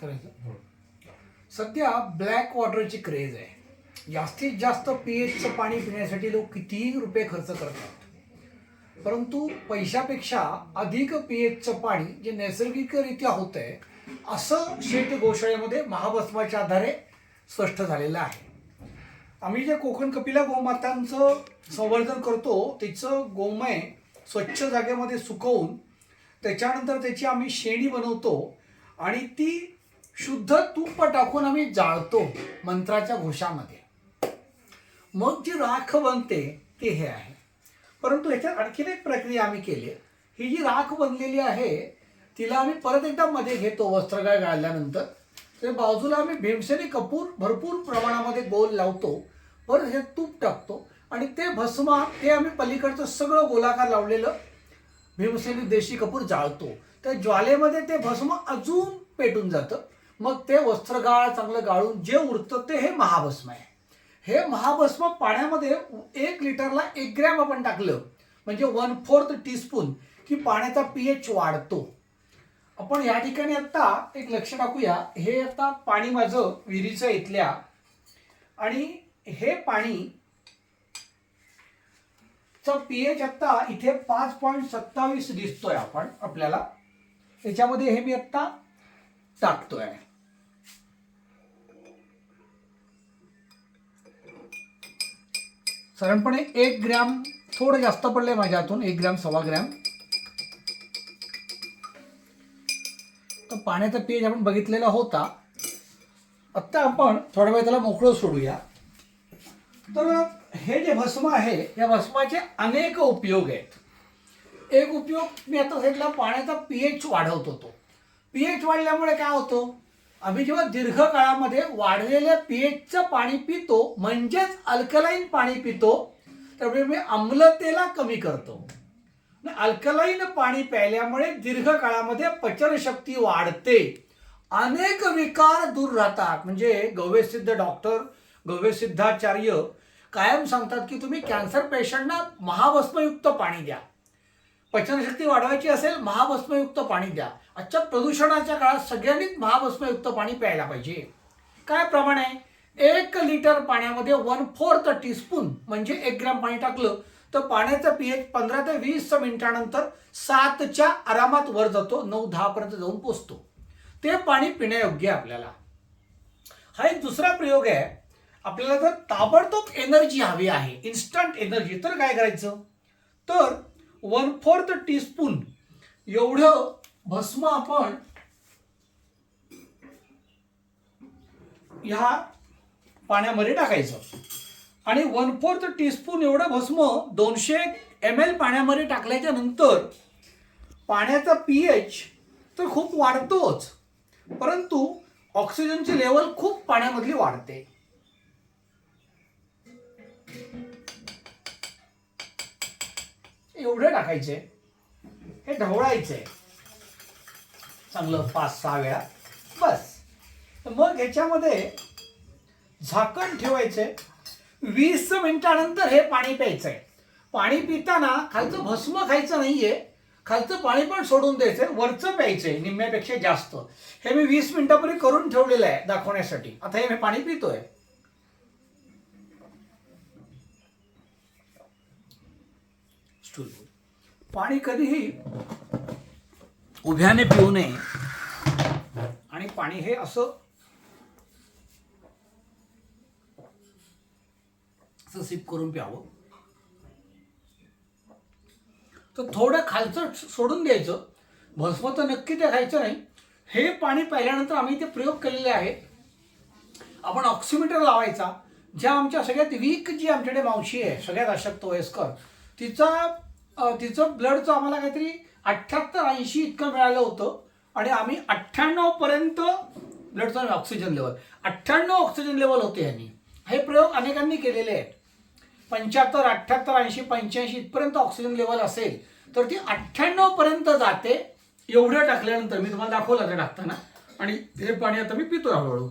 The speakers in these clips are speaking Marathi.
करायचं? सध्या ब्लॅक वॉटरची क्रेज आहे. जास्तीत जास्त पी एचचं पाणी पिण्यासाठी लोक कितीही रुपये खर्च करतात. परंतु पैशापेक्षा अधिक पी एचचं पाणी जे नैसर्गिकरित्या होतं आहे असं शेत गोशाळेमध्ये महाभस्माच्या आधारे स्पष्ट झालेलं आहे. आम्ही जे कोकण कपिला गोमातांचं संवर्धन करतो तिचं गोमय स्वच्छ जागेमध्ये सुकवून त्याच्यानंतर त्याची आम्ही शेणी बनवतो आणि ती शुद्ध तूप टाकून आम्ही जाळतो मंत्राच्या घोषामध्ये. मग जी राख बनते ते हे आहे. परंतु ह्याच्यात आणखीन एक प्रक्रिया आम्ही केली. आहे. ही जी राख बनलेली आहे तिला आम्ही परत एकदा मध्ये घेतो वस्त्रगाळ गाळल्यानंतर तर बाजूला आम्ही भीमसेनी कपूर भरपूर प्रमाणामध्ये गोल लावतो. परत हे तूप टाकतो. आणि ते भस्मा ते आम्ही पलीकडचं सगळं गोलाकार लावलेलं भीमसेनी देशी कपूर जाळतो. त्या ज्वालेमध्ये ते भस्म अजून पेटून जातं. मग ते वस्त्रगाळ चांगलं गाळून जे उरतं ते हे महाभस्म आहे. हे महाभस्म पाण्यामध्ये एक लिटरला एक ग्रॅम आपण टाकलं म्हणजे वन फोर्थ टीस्पून की पाण्याचा पीएच वाढतो. आपण या ठिकाणी आत्ता एक लक्ष टाकूया. हे आता पाणी माझं विहिरीचं इथल्या. आणि हे पाणी चा पीएच आत्ता इथे पाच पॉईंट सत्तावीस दिसतोय आपण आपल्याला. त्याच्यामध्ये हे मी आत्ता टाकतोय. साधारणपणे एक ग्रॅम थोडं जास्त पडले माझ्या हातून एक ग्रॅम सव्वा ग्रॅम. तर पाण्याचा पेज आपण बघितलेला होता. आत्ता आपण थोड्या वेळ त्याला मोकळं सोडूया. तर हे जे भस्म आहे या भस्माचे अनेक उपयोग आहेत. एक उपयोग मी आता सांगितला पाण्याचा पीएच वाढवतो तो पीएच वाढल्यामुळे काय होतं? आम्ही जेव्हा दीर्घकाळामध्ये वाढलेल्या पीएचचं पाणी पितो म्हणजेच अल्कलाईन पाणी पितो त्यामुळे मी आम्लतेला कमी करतो. अल्कलाईन पाणी प्यायल्यामुळे दीर्घकाळामध्ये पचनशक्ती वाढते. अनेक विकार दूर राहतात. म्हणजे गव्यसिद्ध डॉक्टर गव्यसिद्धाचार्य कायम सांगतात की तुम्ही कॅन्सर पेशंटना महाभस्मयुक्त पाणी द्या. पचनशक्ती वाढवायची असेल महाभस्मयुक्त पाणी द्या. आजच्या प्रदूषणाच्या काळात सगळ्यांनीच महाभस्मयुक्त पाणी प्यायला पाहिजे. काय प्रमाण आहे? एक लिटर पाण्यामध्ये वन फोर्थ टीस्पून म्हणजे एक ग्रॅम पाणी टाकलं तर पाण्याचं पी एच पंधरा ते वीस मिनिटानंतर सातच्या आरामात वर जातो नऊ दहापर्यंत जाऊन पोचतो. ते पाणी पिण्यायोग्य आहे आपल्याला. हा एक दुसरा प्रयोग आहे. आपल्याला जर ताबडतोब एनर्जी हवी आहे इन्स्टंट एनर्जी तर काय करायचं? तर वन फोर्थ टीस्पून एवढं भस्म आपण ह्या पाण्यामध्ये टाकायचं. आणि वन फोर्थ टीस्पून एवढं भस्म दोनशे एम एल पाण्यामध्ये टाकल्याच्या नंतर पाण्याचा पीएच तर खूप वाढतोच. परंतु ऑक्सिजनची लेवल खूप पाण्यामधली वाढते. एवढं टाकायचे. हे ढवळायचे. चांगलं पाच सहा वेळा. बस. तर मग ह्याच्यामध्ये झाकण ठेवायचे. वीस मिनिटानंतर हे पाणी प्यायचंय. पाणी पिताना खालचं भस्म खायचं नाहीये. खालचं पाणी पण सोडून द्यायचंय वरचं प्यायचंय निम्म्यापेक्षा जास्त. हे मी वीस मिनिटापूर्वी करून ठेवलेलं आहे दाखवण्यासाठी. आता हे मी पाणी पितोय. स्टूल पाणी कधीही उभ्याने पिऊ नये. आणि पाणी हे असं असं सिप करून प्यावं. तर थोडं खालचं सोडून द्यायचं. भस्म तर नक्की ते खायचं नाही. हे पाणी प्यायल्यानंतर आम्ही ते प्रयोग केलेले आहेत. आपण ऑक्सिमीटर लावायचा. ज्या आमच्या सगळ्यात वीक जी आमच्याकडे मावशी आहे सगळ्यात अशक्त वयस्कर तिचा तिचं ब्लडचं आम्हाला काहीतरी अठ्ठ्याहत्तर ऐंशी इतकं मिळालं होतं. आणि आम्ही अठ्ठ्याण्णव पर्यंत ब्लडचं ऑक्सिजन लेवल अठ्ठ्याण्णव ऑक्सिजन लेवल होते यांनी. हे प्रयोग अनेकांनी केलेले आहेत. पंच्याहत्तर अठ्ठ्याहत्तर ऐंशी पंच्याऐंशी इथपर्यंत ऑक्सिजन लेवल असेल तर ती अठ्ठ्याण्णव पर्यंत जाते एवढं टाकल्यानंतर. मी तुम्हाला दाखवलं ते टाकताना. आणि हे पाणी आता मी पितो हळूहळू.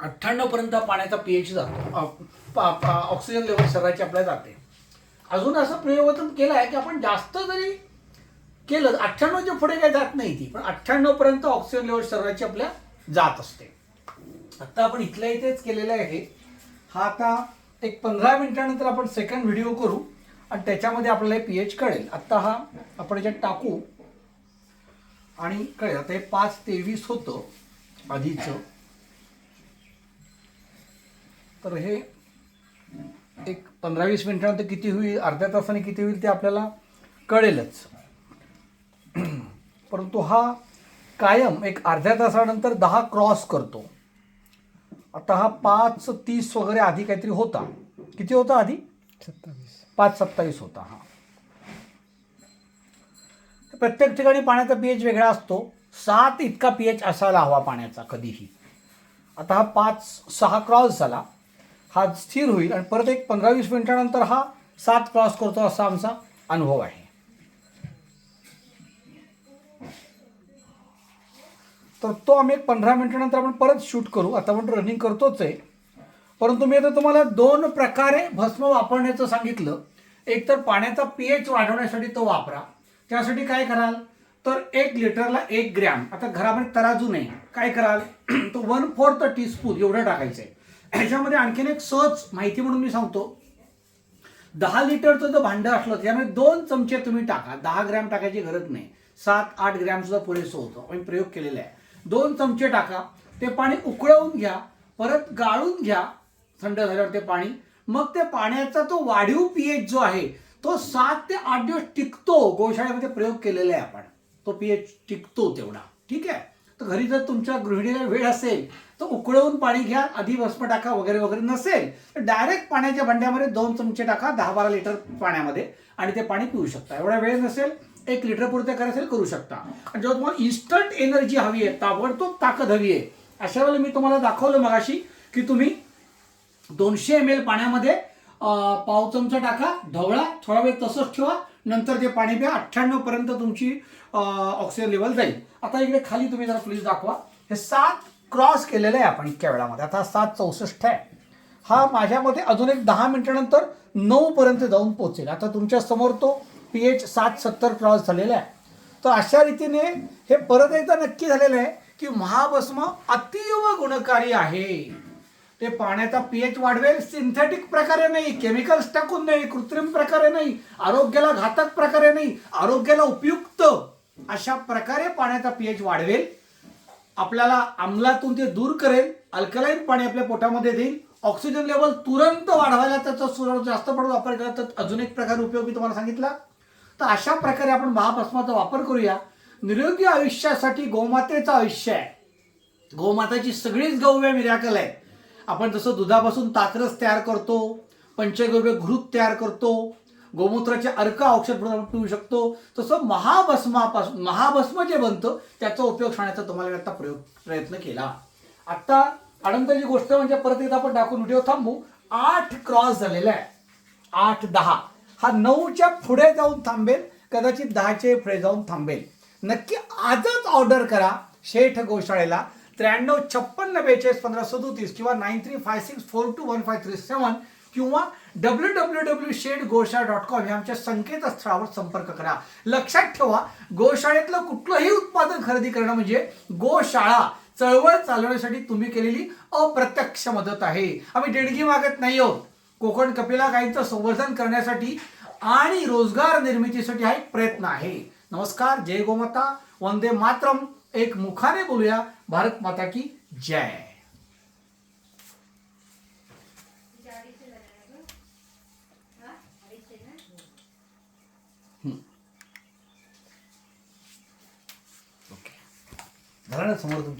अठ्ठ्याण्णव पर्यंत पाण्याचा पीएच जातो. ऑक्सिजन लेवल शरीराची आपल्या जाते. अजून असं प्रयोग केला आहे की आपण जास्त जरी केलं अठ्ठ्याण्णवच्या पुढे काही जात नाही ती पण अठ्ठ्याण्णव पर्यंत ऑक्सिजन लेवल शरीराची आपल्या जात असते. आता आपण इथल्या इथेच केलेलं आहे. हा आता एक पंधरा मिनिटानंतर आपण सेकंड व्हिडिओ करू आणि त्याच्यामध्ये आपल्याला पी एच कळेल. आत्ता हा आपण याच्यात टाकू. आणि कळेल आता हे पाच तेवीस होतं आधीचं. तर हे एक पंधरा वीस मिनिटानंतर किती होईल अर्ध्या तासाने किती होईल ते आपल्याला कळेलच. परंतु हा कायम एक अर्ध्या तासानंतर दहा क्रॉस करतो. आता हा पाच तीस वगैरे आधी काहीतरी होता. किती होता आधी? सत्तावीस. पाच सत्तावीस होता हा. प्रत्येक ठिकाणी पाण्याचा पीएच वेगळा असतो. सात इतका पीएच असायला हवा पाण्याचा कधीही. आता हा पाच सहा क्रॉस झाला. हा स्थिर होईल आणि परत एक पंधरा वीस मिनिटानंतर हा सात क्रॉस करतो असा आमचा अनुभव आहे. तर तो आम्ही एक पंधरा मिनिटानंतर आपण परत शूट करू. आता आपण रनिंग करतोच आहे. परंतु मी आता तुम्हाला दोन प्रकारे भस्म वापरण्याचं सांगितलं. एक तर पाण्याचा पीएच वाढवण्यासाठी तो वापरा. त्यासाठी काय कराल? तर एक लिटरला एक ग्रॅम. आता घरामध्ये तराजू नाही. काय कराल? तो वन फोर्थ टीस्पून एवढं टाकायचं आहे ह्याच्यामध्ये आणखीन एक सहज माहिती म्हणून मी सांगतो. दहा लिटरचं जर भांडं असलं त्यामुळे दोन चमचे तुम्ही टाका. दहा ग्रॅम टाकायची गरज नाही. सात आठ ग्रॅम सुद्धा पुरेसं होतं. आम्ही प्रयोग केलेला आहे. दोन चमचे टाका. ते पाणी उकळवून घ्या. परत गाळून घ्या. थंड झाल्यावर ते पाणी. मग ते पाण्याचा तो वाढीव पीएच जो आहे तो सात ते आठ दिवस टिकतो. गोशाळेमध्ये प्रयोग केलेला आहे आपण. तो पीएच टिकतो तेवढा. ठीक आहे? घरी जर तुमच्या गृहिणीला वेळ असेल तर उकळवून पाणी घ्या आधी भस्म टाका वगैरे वगैरे नसेल तर डायरेक्ट पाण्याच्या भांड्यामध्ये दोन चमचे टाका दहा बारा लिटर पाण्यामध्ये आणि ते पाणी पिऊ शकता. एवढा वेळ नसेल एक लिटर पुरते करायचं करू शकता. आणि जेव्हा तुम्हाला इन्स्टंट एनर्जी हवी आहे ताबडतोब ताकद हवी आहे अशा वेळेला मी तुम्हाला दाखवलं मगाशी की तुम्ही दोनशे एम एल पाण्यामध्ये पाव चमचा टाका ढवळा थोडा वेळ तसंच ठेवा नंतर ते पाणी प्या अठ्ठ्याण्णव पर्यंत तुमची ऑक्सिजन लेवल जाईल. आता इकडे खाली तुम्ही जरा प्लीज दाखवा. हे सात क्रॉस केलेलं आहे आपण इतक्या वेळामध्ये. आता सात चौसष्ट आहे. हा माझ्यामध्ये अजून एक दहा मिनिटानंतर नऊ पर्यंत जाऊन पोहोचेल. आता तुमच्यासमोर तो पी एच सात सत्तर क्रॉस झालेला आहे. तर अशा रीतीने हे परत एकदा नक्की झालेलं आहे की महाभस्म अतीव गुणकारी आहे. ते पाण्याचा पीएच वाढवेल सिंथेटिक प्रकारे नाही केमिकल्स टाकून नाही कृत्रिम प्रकारे नाही आरोग्याला घातक प्रकारे नाही आरोग्याला उपयुक्त अशा प्रकारे पाण्याचा पीएच वाढवेल. आपल्याला अमलातून ते दूर करेल अल्कलाईन पाणी आपल्या पोटामध्ये देईल. ऑक्सिजन लेवल तुरंत वाढवायला त्याचा सुर जास्त पडून वापर केला तर अजून एक प्रकारे उपयोग मी तुम्हाला सांगितला. तर अशा प्रकारे आपण महाभस्माचा वापर करूया. निरोगी आयुष्यासाठी गोमातेचं आयुष्य आहे. गोमाताची सगळीच गौव्य मिराकल आहे. आपण जसं दुधापासून तात्रस तयार करतो पंचगव्य घृत तयार करतो गोमूत्राचे अर्क औषध म्हणून आपण पिऊ शकतो तसं महाभस्मापासून महाभस्म जे बनतं त्याचा उपयोग सांगण्याचा तुम्हाला मी आता प्रयोग प्रयत्न केला. आत्ता आनंदाची गोष्ट म्हणजे परत एकदा आपण टाकून व्हिडिओ थांबू. आठ क्रॉस झालेला आहे. आठ दहा. हा नऊच्या पुढे जाऊन थांबेल कदाचित दहाचे पुढे जाऊन थांबेल. नक्की आजच ऑर्डर करा शेठ गोशाळेला. त्र्याण्णव छप्पन्न बेचाळीस पंधरा सदोतीस किंवा nine three five six four two one five three seven किंवा W W W shed goshala dot com या आमच्या संकेतस्थळावर संपर्क करा. लक्षात ठेवा गोशाळेतलं कुठलंही उत्पादन खरेदी करणं म्हणजे गोशाळा. चळवळ चालवण्यासाठी तुम्ही केलेली अप्रत्यक्ष मदत आहे. आम्ही देणगी मागत नाही आहोत. कोकण कपिला गायींचं संवर्धन करण्यासाठी आणि रोजगार निर्मितीसाठी हा एक प्रयत्न आहे. नमस्कार जय गोमाता. वंदे मातरम. एक मुखाने बोलूया भारत माता की जय। झालं समोर तुमच्या